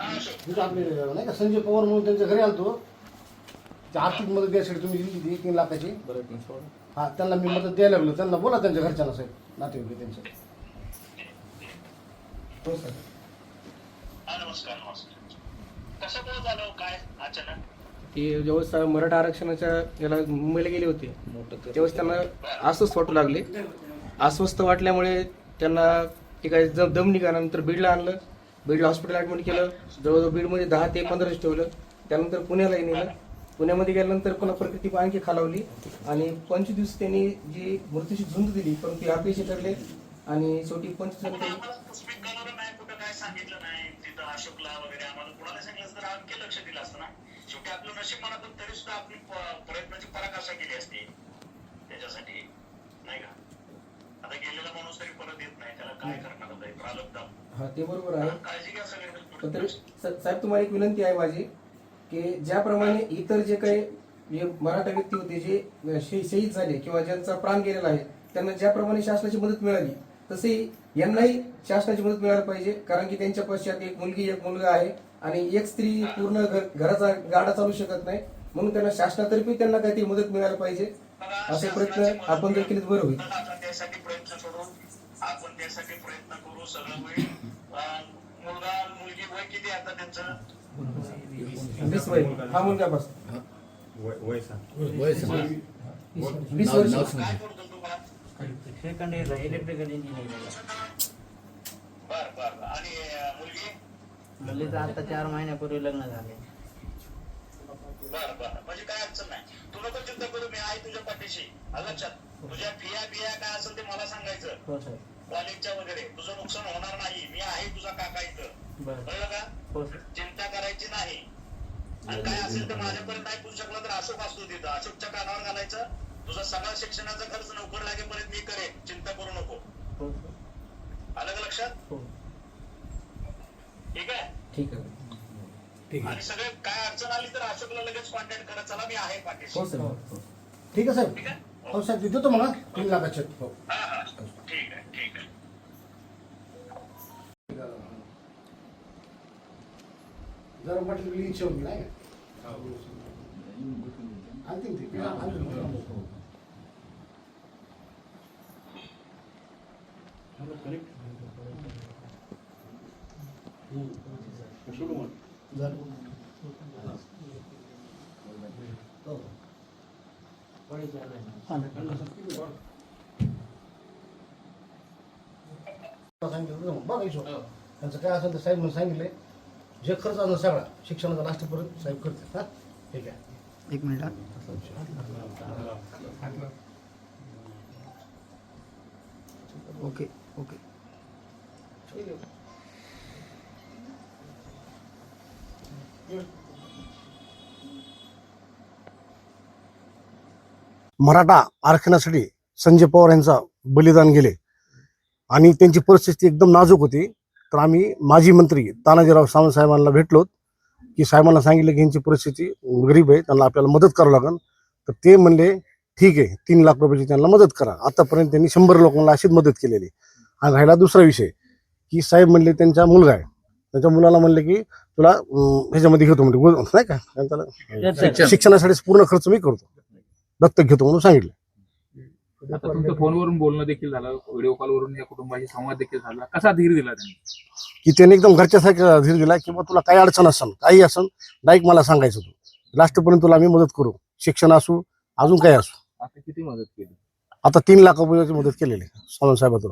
आपले नाही का संजय पवार म्हणून त्यांच्या घरी आलतो. ते आर्थिक मदत द्यायसाठी तुम्ही दिली होती तीन लाखाची. हा त्यांना मी मदत द्यायला लागलो. त्यांना बोला त्यांच्या घरच्यांना साहेब नातेवाईक आहे त्यांचे. हो सर हा नमस्कार नमस्कार. कसं काय झालं काय अचानक? की ज्यावेळेस मराठा आरक्षणाच्या याला मुंबईला गेले होते त्यावेळेस त्यांना अस्वस्थ वाटू लागले. अस्वस्थ वाटल्यामुळे त्यांना ते काय ज- दम निघाल्यानंतर बीडला आणलं. बीड हॉस्पिटल ॲडमिट केलं. जवळजवळ बीडमध्ये दहा ते पंधरा दिवस ठेवलं. त्यानंतर पुण्याला नेलं. पुण्यामध्ये गेल्यानंतर पुन्हा प्रकृती आणखी खालावली. आणि पंचवीस दिवस त्यांनी जी मृत्यूची झुंज दिली परंतु अपयशी ठरले. आणि शेवटी पंचवीस नाही त्याच्यासाठी नाही का? आता गेलेला माणूस तरी परत येत नाही त्याला. हा ते बरोबर आहे. तरी साहेब तुम्हाला एक विनंती आहे माझी की ज्याप्रमाणे इतर जे काही मराठा व्यक्ती होते जे शही- शहीद झाले किंवा ज्यांचा प्राण गेलेला आहे त्यांना ज्याप्रमाणे शासनाची मदत मिळाली तसे यांनाही शासनाची मदत मिळायला पाहिजे कारण की त्यांच्या पश्चात एक मुलगी एक मुलगा आहे आणि एक स्त्री पूर्ण घर- घराचा गाडा चालू शकत नाही. म्हणून त्यांना शासनातर्फे त्यांना काहीतरी मदत मिळायला पाहिजे असे प्रयत्न आपण जर केले बरं होईल आपण त्यासाठी प्रयत्न करू सगळं मुलगा मुलगी वय किती आता त्यांचं? वीस वय. हा मुलगा बस. वीस वर्ष. काय करतो तू बा? सेकंड इयरला इलेक्ट्रिकल इंजिनिअरिंग बर बर बर. आणि अं, मुलगी? मुलीचं आता चार महिन्यापूर्वी लग्न झाले. बर बर. म्हणजे काय अडचण नाही तू नको चिंता करू मी आहे तुझ्या पाठीशी. लक्षात तुझ्या फिया बिया काय असेल ते मला सांगायचं. हो सर कॉलेजच्या वगैरे. तुझं नुकसान होणार नाही. मी आहे तुझा काका इथं. कळलं का? हो सर. चिंता करायची नाही. आणि काय असेल तर माझ्यापर्यंत नाही पोहोचू शकला तर अशोक असतो तिथं. अशोकच्या कानावर घालायचं. तुझा सगळा शिक्षणाचा खर्च नोकर लागेपर्यंत मी करेन. चिंता करू नको. हो सर. आलं का लक्षात? हो. ठीक आहे? ठीक आहे. आणि सगळे काय अडचण आली तर अशोकला लगेच कॉन्टॅक्ट करा. चला मी आहे पाठीशी. सर ठीक आहे साहेब ठीक आहे हो साहेब देतो म्हणा तीन लाखाचे हो हा हा ठीक आहे ठीक आहे जरा म्हटलं की इच्छा होती नाही का आणतील ते आणतील. झालं. हो. सांगितलं त्यांचं काय असेल तर साहेब म्हणून सांगितले जे खर्च आणलं सगळा शिक्षणाचा लास्टपर्यंत साहेब करते हा ठीक आहे एक मिनिट. ओके ओके मराठा आरक्षणासाठी संजय पवार यांचा बलिदान गेले. आणि त्यांची परिस्थिती एकदम नाजूक होती. तर आम्ही माजी मंत्री तानाजीराव सावंत साहेबांना भेटलो. की साहेबांना सांगितलं की यांची परिस्थिती गरीब आहे त्यांना आपल्याला मदत करावं लागेल. तर ते म्हणले ठीक आहे तीन लाख रुपयाची त्यांना मदत करा. आतापर्यंत त्यांनी शंभर लोकांना अशीच मदत केलेली आणि राहिला दुसरा विषय की साहेब म्हणले त्यांचा मुलगा आहे. त्याच्या मुलाला म्हणले की तुला ह्याच्यामध्ये घेतो. म्हणजे नाही का? त्याला शिक्षणासाठी पूर्ण खर्च मी करतो. दत्तक घेतो म्हणून सांगितलं. आता तुमचं फोनवरून बोलणं देखील झालं व्हिडिओ कॉलवरून या कुटुंबाशी संवाद देखील झाला. कसा धीर दिला त्यांनी? की त्याने एकदम घरच्यासारखा धीर दिला की बा तुला काही अडचण असेल काही असेल डायरेक्ट मला सांगायचं तू. लास्टपर्यंत तुला आम्ही मदत करू. शिक्षण असू अजून काही असू. आता किती मदत केली? आता तीन लाख रुपयाची मदत केलेली आहे. सावंत साहेबातून